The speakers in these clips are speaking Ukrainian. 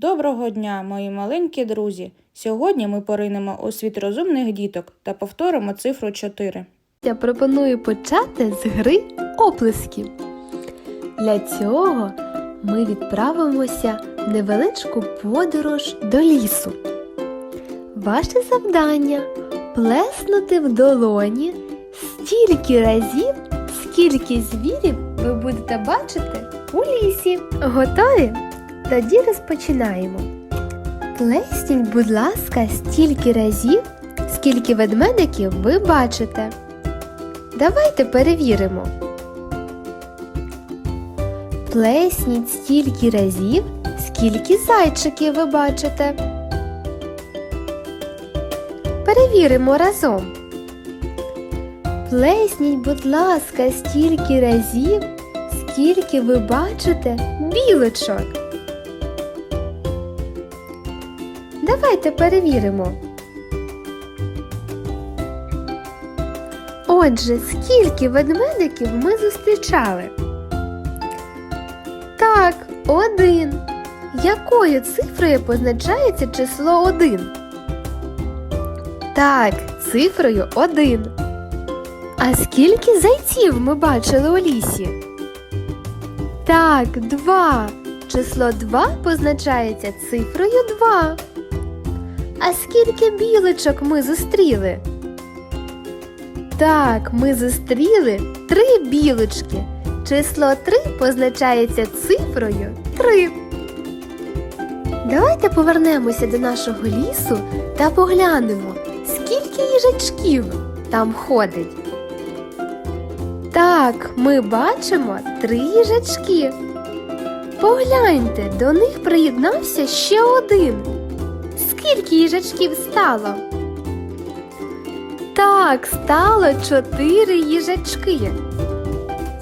Доброго дня, мої маленькі друзі! Сьогодні ми поринемо у світ розумних діток та повторимо цифру 4. Я пропоную почати з гри оплески. Для цього ми відправимося в невеличку подорож до лісу. Ваше завдання плеснути в долоні стільки разів, скільки звірів ви будете бачити у лісі. Готові? Тоді розпочинаємо. Плесніть, будь ласка, стільки разів, скільки ведмедиків ви бачите. Давайте перевіримо. Плесніть стільки разів, скільки зайчиків ви бачите. Перевіримо разом. Плесніть, будь ласка, стільки разів, скільки ви бачите білочок. Давайте перевіримо. Отже, скільки ведмедиків ми зустрічали? Так, один. Якою цифрою позначається число один? Так, цифрою один. А скільки зайців ми бачили у лісі? Так, два. Число 2 позначається цифрою 2. А скільки білочок ми зустріли? Так, ми зустріли три білочки. Число 3 позначається цифрою 3. Давайте повернемося до нашого лісу та поглянемо, скільки їжачків там ходить. Так, ми бачимо три їжачки. Погляньте, до них приєднався ще один. Скільки їжачків стало? Так, стало чотири їжачки.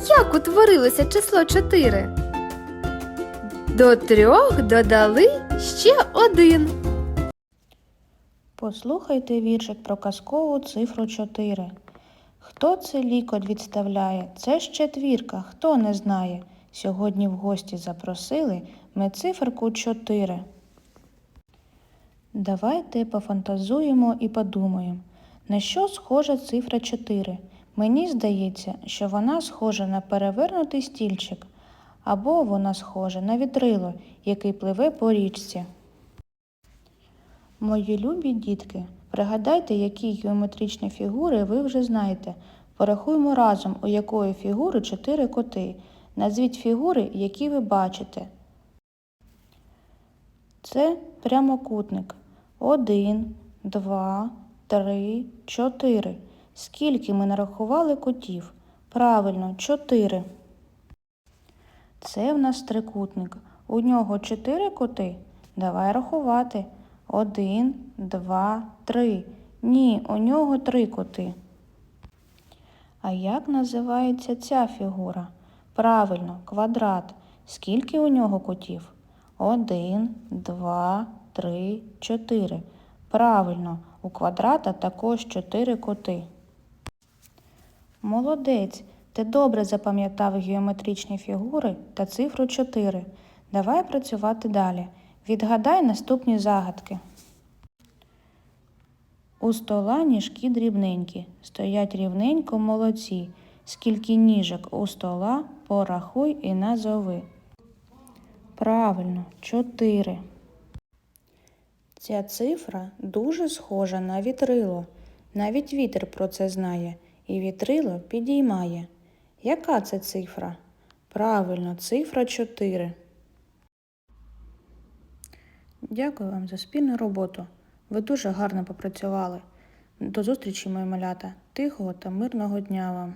Як утворилося число чотири? До трьох додали ще один. Послухайте віршик про казкову цифру 4. Хто це лікоть відставляє? Це ж четвірка, хто не знає. Сьогодні в гості запросили ми циферку 4. Давайте пофантазуємо і подумаємо, на що схожа цифра 4. Мені здається, що вона схожа на перевернутий стільчик, або вона схожа на вітрило, який пливе по річці. Мої любі дітки, пригадайте, які геометричні фігури ви вже знаєте. Порахуємо разом, у якої фігури чотири коти. Назвіть фігури, які ви бачите. Це прямокутник. Один, два, три, чотири. Скільки ми нарахували котів? Правильно, чотири. Це в нас трикутник. У нього чотири коти. Давай рахувати. Один, два, три. Ні, у нього три коти. А як називається ця фігура? Правильно, квадрат. Скільки у нього котів? Один, два, три, чотири. Правильно, у квадрата також чотири коти. Молодець, ти добре запам'ятав геометричні фігури та цифру 4. Давай працювати далі. Відгадай наступні загадки. У стола ніжки дрібненькі, стоять рівненько молодці. Скільки ніжок у стола, порахуй і назови. Правильно, 4. Ця цифра дуже схожа на вітрило. Навіть вітер про це знає, і вітрило підіймає. Яка це цифра? Правильно, цифра 4. Дякую вам за спільну роботу. Ви дуже гарно попрацювали. До зустрічі, мої малята. Тихого та мирного дня вам.